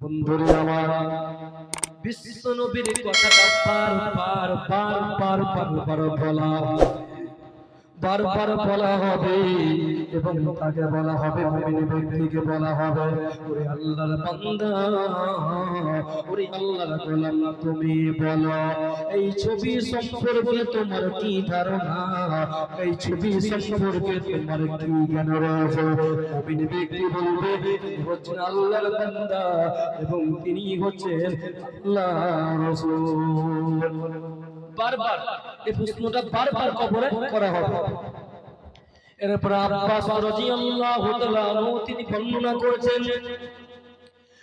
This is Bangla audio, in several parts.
বন্ধুরে আমার বিশ্ব নবীর কথাটা বারবার বারবার বারবার বলা বারবার বলা হবে। এবং তাকে বলা হবে, মুমিন ব্যক্তিকে বলা হবে। ওরে আল্লাহর বান্দা, ওরে আল্লাহর গোলাম, তুমি বলো, এই ছবি সম্পর্কে তোমার কি ধারণা? এই ছবি সম্পর্কে তোমার কি জ্ঞান রয়েছে? মুমিন ব্যক্তি বলবে হচ্ছেন আল্লাহর বান্দা এবং তিনি হচ্ছেন আল্লাহ রাসূল। বারবার এই প্রশ্নটা বারবার কবরে করা হবে। এরপর আব্বাস রাদিয়াল্লাহু তাআলা তিনি বর্ণনা করেছেন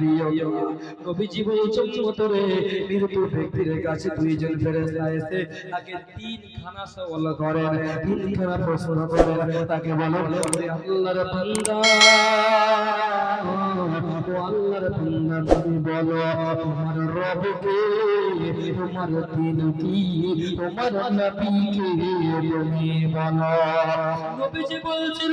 নাবিয়ুকা নবীজি বলছেন মতরে মৃত্যু ব্যক্তির কাছে দুইজন ফেরেশতা এসে তাকে তিনখানা সওয়াল করেন, তিনখানা প্রশ্ন করেন। তাকে বলেন, ওরে আল্লাহর বান্দা, ও আল্লাহর বলো, তোমার তোমার বলছেন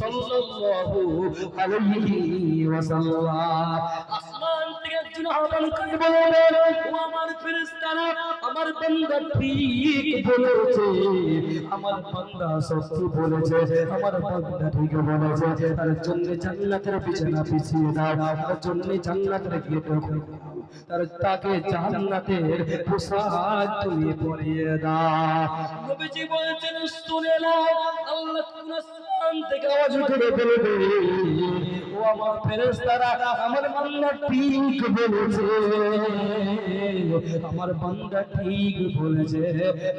সাল্লাল্লাহু আলাইহি ওয়াসাল্লাম। আসমান থেকে একজন আহ্বান করে বলবে? ও আমার ফেরেশতারা, আমার বান্দা ঠিক বলেছে। আমার বান্দা সত্যি বলেছে, আমার বান্দা ঠিক বলেছে। তার জন্য জান্নাতের বিছানা বিছিয়ে দাও, তার জন্য জান্নাতের গেট খুলে তার তাকে জান্নাতের পোশাক তুমি পরিয়ে দাও। নবীজি আল্লাহ কোন আসমান থেকে আওয়াজ করে বলবে ও আমার ফেরেশতারা, আমার বান্দা ঠিক বলেছে। আমার বান্দা ঠিক বলেছে।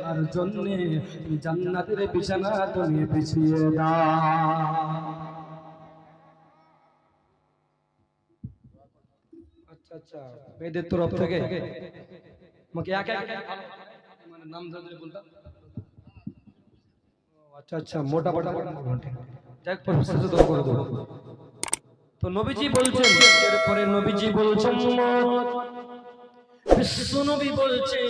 আর জন্য জান্নাতের বিছানা তুমি বিছিয়ে দাও আচ্ছা আচ্ছা মেয়েদের তরফ থেকে। আমাকে এক এক মানে নাম ধরে ধরে বলতাম। ও, আচ্ছা আচ্ছা মোটা মোটা যাক প্রফেসর দোয়া করে দেবো। তো নবীজি বলছেন এরপরে নবীজি বলছেন বিশ্ব নবী বলছেন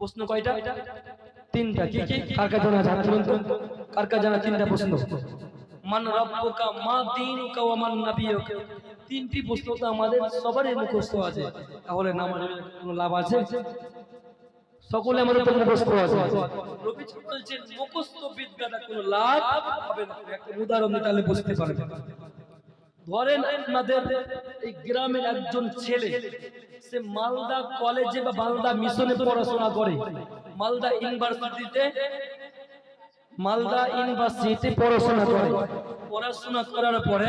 প্রশ্ন কয়টা? তিনটা। কি কি কার কার জানা তুলুন তো কার কার জানা তিনটা প্রশ্ন? মান রাব্বুকা মা দীনুকা ওয়া মান নাবিয়ুকা। তিনটি প্রশ্ন তো আমাদের সবারই মুখস্থ আছে। তাহলে নামাজের কোনো লাভ আছে? সকলে আমাদের তো মুখস্থ আছে। নবীজি বলছেন মুখস্থ বিদ্যাটা কোনো লাভ হবে না। একটা উদাহরণ দিয়ে তাহলে বুঝতে পারবেন। ধরেন আপনাদের এই গ্রামের একজন ছেলে সে মালদা কলেজে বা মালদা মিশনে পড়াশোনা করে। মালদা ইউনিভার্সিটিতে মালদা ইউনিভার্সিটিতে পড়াশোনা করে। পড়াশোনা করার পরে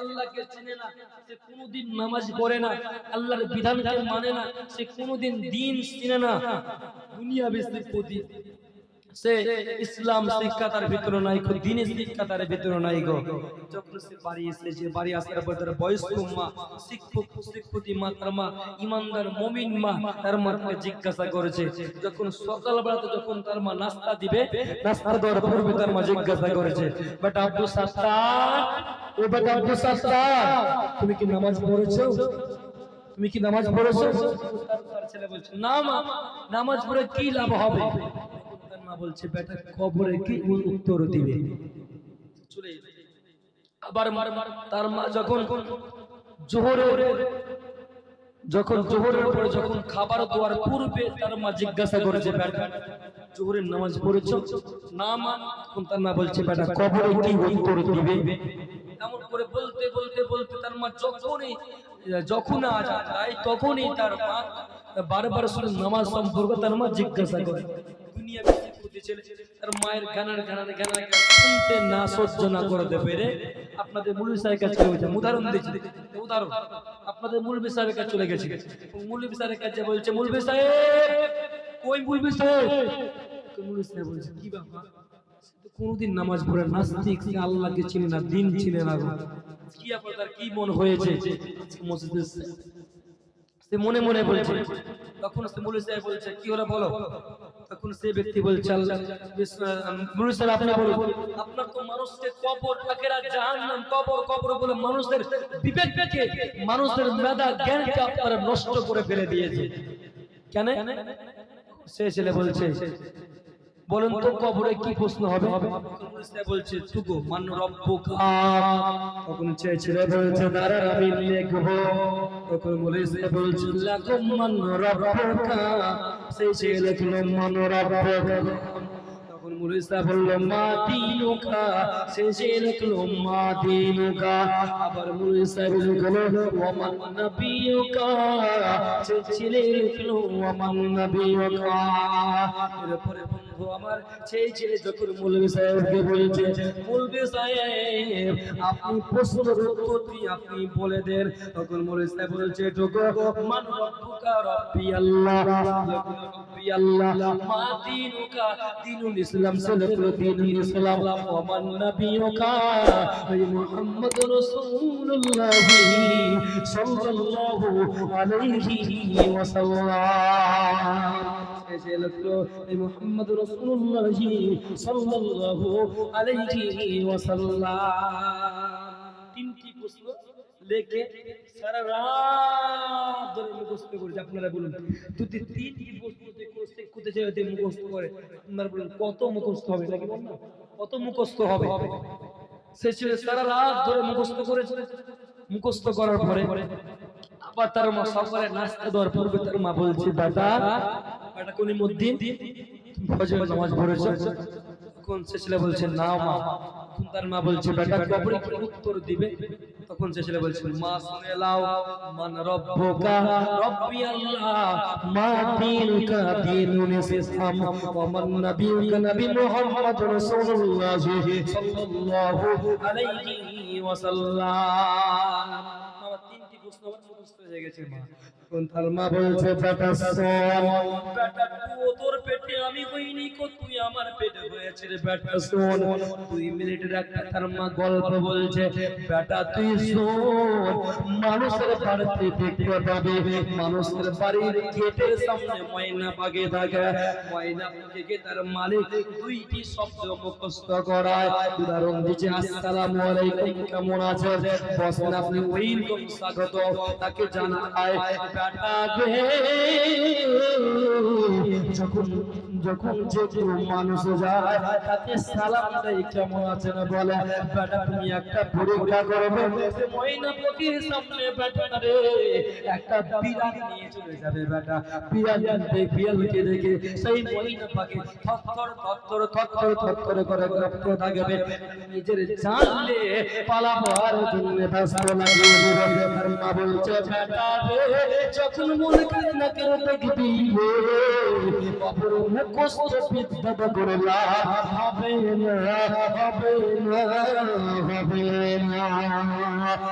আল্লাহকে চেনে না, সে কোনোদিন নামাজ পড়ে না, আল্লাহর বিধানকে মানে না, সে কোনোদিন দিন চিনে না। দুনিয়া প্রতি সে ইসলাম শিক্ষা তার ভিতরে নাই গো দিনের শিক্ষা তার ভিতরে নাই গো। যখন সে বাড়ি এসেছে বাড়ি আসার পর তার বয়স্ক মা, শিক্ষক, শিক্ষকী মা, তার মা, ইমানদার মমিন মা, তার মাকে জিজ্ঞাসা করেছে। যখন সকালবেলাতে যখন তার মা নাস্তা দিবে, নাস্তা দেওয়ার পূর্বে তার মা জিজ্ঞাসা করেছে, বেটা আব্দুল সাত্তার, ও বেটা আব্দুল সাত্তার, তুমি কি নামাজ পড়েছো? তুমি কি নামাজ পড়েছো? তার ছেলে বলছে, না মা, নামাজ পড়ে কি লাভ হবে? মা বলছে, বেটা, কবরে কি উত্তর দিবে? চলে আবার তার মা যখন জোহরে যখন জোহরের পরে যখন খাবার দেওয়ার পূর্বে তার মা জিজ্ঞাসা করেছে বেটা, জোহরের নামাজ পড়েছো? না মা। তখন তার মা বলছে, বেটা, কবরে কি উত্তর দিবে? এমন করে বলতে বলতে বলতে তার মা যখনই, যখন আজান দেয়, তখনই তার মা বারবার শুনে নামাজ সম্পর্কে তার মা জিজ্ঞাসা করে। না আপনাদের কাছে উদাহরণ দিচ্ছি উদাহরণ। আপনাদের কাছে চলে গেছে। কাছে বলছে সাহেব কি কোনোদিন নামাজ পড়ে নাস্তিক আল্লাহকে চিনে না, দিন চিনে না। কি আপনার কি মন হয়েছে? সে মনে মনে বলছে, তখন সে সাহেব বলছে, কি হলো বলো? তখন সে ব্যক্তি বলছে আল্লাহ আপনি বলুন। আপনার তো মানুষকে কবর আখেরা জাহান্নাম কবর কবর বলে মানুষের বিবেককে মানুষের মেধা জ্ঞানকে আপনারা নষ্ট করে ফেলে দিয়েছে কেন? সে ছেলে বলছে বলুন তো কবরে কি প্রশ্ন হবে? বলছে তুগো মান রব্বুকা। তখন চেয়েছিল ছেলে বলছে দাঁড়া আমি লিখব তখন বলেছে বলছে লাকুম মান রব্বুকা। সেই ছেলে লিখলো মান রব্বুকা। আমার, সেই ছেলে যখন মৌলভী সাহেবকে বলছে মৌলভী সাহেব, আপনি প্রশ্নের উত্তরটি আপনি বলে দেন। তখন মৌলভী সাহেব বলছে ঢোকো মান রব্বি আল্লাহ। মা দিনুকা দিনুল ইসলাম সালাতুল দিনুল ইসলাম ওয়া মান নাবিয়ুকা এই মুহাম্মদ রাসূলুল্লাহ সাল্লাল্লাহু আলাইহি ওয়াসাল্লাম। তিনটি প্রশ্ন। লেখে সারা রাত ধরে মুখস্থ করেছে। আপনারা বলুন, যদি প্রশ্ন যে করতে করতে মুখস্থ করে, আপনারা বলুন, কত মুখস্থ হবে? নাকি বলুন? কত মুখস্থ হবে? সে ছিল সারা রাত ধরে মুখস্থ করেছে। মুখস্থ করার পরে আবার তার মা সকালে নাস্তা দেওয়ার পূর্বে তার মা বলছে, দাদা বেটা কোনি মদ্দিন ফজর নামাজ পড়েছো? তখন সে ছেলে বলছে, না মা তখন তার মা বলছে, বেটা, কবরে কি উত্তর দিবে। তখন সে ছেলে বলছে, মা, শুনে লাও মান রব্বুকা, রব্বি আল্লাহ, মা দিনুকা দিনুল ইসলাম ওয়া মান নাবিয়ুকা, নবী মুহাম্মদ রাসূলুল্লাহ সাল্লাল্লাহু আলাইহি ওয়াসাল্লাম। তিনটি প্রশ্ন আমার মুখস্থ হয়ে গেছে, মা। তখন তার মা বলছে বেটা শোন। বেটা তুই তোর পেটে আমি হইনি কো তুই আমার পেটে হয়েছে রে বেটা শোন। দুই মিনিটের একটা তার মা গল্প বলছে বেটা তুই শোন মানুষের বাড়িতে দেখতে পাবে মানুষের বাড়ির গেটের সামনে ময়না বাগে থাকে। ময়না বাগে তার মালিক দুইটি শব্দ মুখস্থ করায়। উদাহরণ দিচ্ছে আসসালামু আলাইকুম কেমন আছেন? বসেন আপনি ওয়েলকাম স্বাগত। তাকে জানায় বেটা গে যখন যখন যে কেউ মানুষ যায়, তাকে সালাম দেয়, কেমন আছেন বলে, বেটা, তুমি একটা পরীক্ষা করবে রে, একটা বিড়াল নিয়ে চলে যাবে, বেটা। বিড়াল বিড়ালকে দেখে, সেই ময়না পাখি থরথর থরথর থরথর থরথর করে কাঁপতে থাকবে নিজের জানলে পালাবো, আর জন্য ব্যস্ত লাগিয়ে দেবে। মা বলছে, বেটা রে, যখন মনে করে না কেন দেখবি অপর মুখস্থ বিদ্যা করে লাভ হবে না হবে না হবে না।